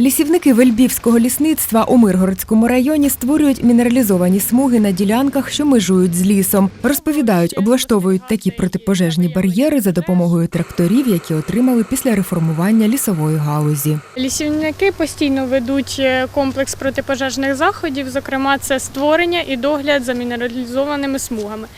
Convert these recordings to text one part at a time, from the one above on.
Лісівники Вельбівського лісництва у Миргородському районі створюють мінералізовані смуги на ділянках, що межують з лісом. Розповідають, облаштовують такі протипожежні бар'єри за допомогою тракторів, які отримали після реформування лісової галузі. Лісівники постійно ведуть е, комплекс протипожежних заходів, зокрема, це створення і догляд за мінералізованими смугами.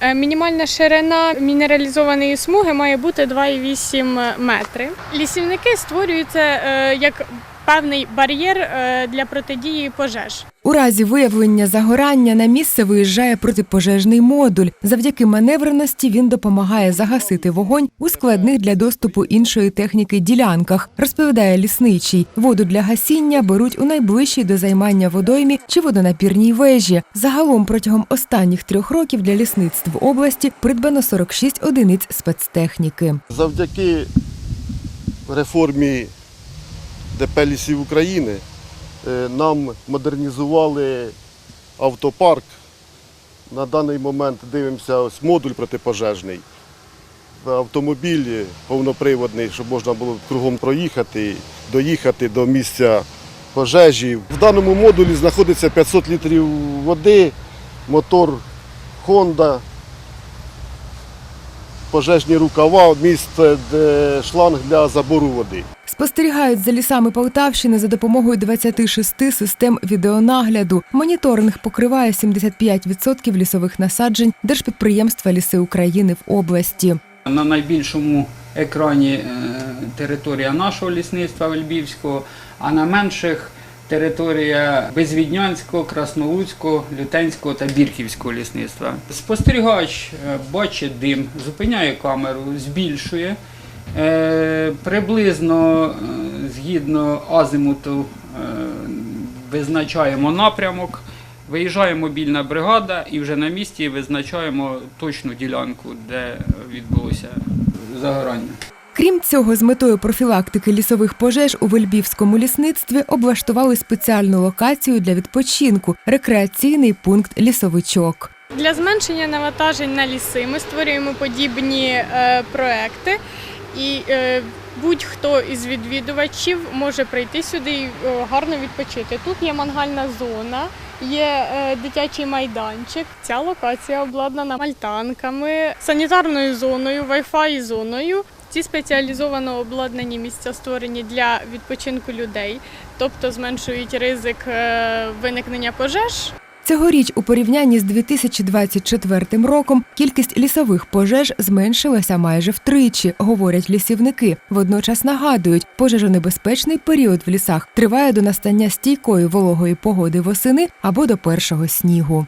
Е, Мінімальна ширина мінералізованої смуги має бути 2,8 метри. Лісівники створюють це е, як певний бар'єр е, для протидії пожеж. У разі виявлення загорання на місце виїжджає протипожежний модуль. Завдяки маневреності він допомагає загасити вогонь у складних для доступу іншої техніки ділянках. Розповідає лісничий. Воду для гасіння беруть у найближчій до займання водоймі чи водонапірній вежі. Загалом протягом останніх трьох років для лісництв області придбано 46 одиниць спецтехніки. Завдяки реформі ДП лісів України е, нам модернізували автопарк. На даний момент дивимося ось модуль протипожежний. Автомобіль повноприводний, щоб можна було кругом проїхати, доїхати до місця пожежі. В даному модулі знаходиться 500 літрів води, мотор Honda, пожежні рукава, місце шланг для забору води. Спостерігають за лісами Полтавщини за допомогою 26 систем відеонагляду. Моніторинг покриває 75% лісових насаджень Держпідприємства Ліси України в області. На найбільшому екрані е, територія нашого лісництва Вельбівського, а на менших територія Безвіднянського, Краснолуцького, Лютенського та Бірківського лісництва. Спостерігач е, бачить дим, зупиняє камеру, збільшує. Е, Приблизно е, згідно азимуту е, визначаємо напрямок. Виїжджає мобільна бригада і вже на місці визначаємо точну ділянку, де відбулося загорання. Крім цього, з метою профілактики лісових пожеж у Вельбівському лісництві облаштували спеціальну локацію для відпочинку рекреаційний пункт лісовичок. Для зменшення навантажень на ліси ми створюємо подібні е, проекти, і е, будь-хто із відвідувачів може прийти сюди і е, гарно відпочити. Тут є мангальна зона, є е, дитячий майданчик. Ця локація обладнана мальтанками, санітарною зоною, вай-фай зоною. Ці спеціалізовано обладнані місця створені для відпочинку людей, тобто зменшують ризик виникнення пожеж. Цьогоріч у порівнянні з 2024 роком кількість лісових пожеж зменшилася майже втричі, говорять лісівники. Водночас нагадують, пожежонебезпечний період в лісах триває до настання стійкої вологої погоди восени або до першого снігу.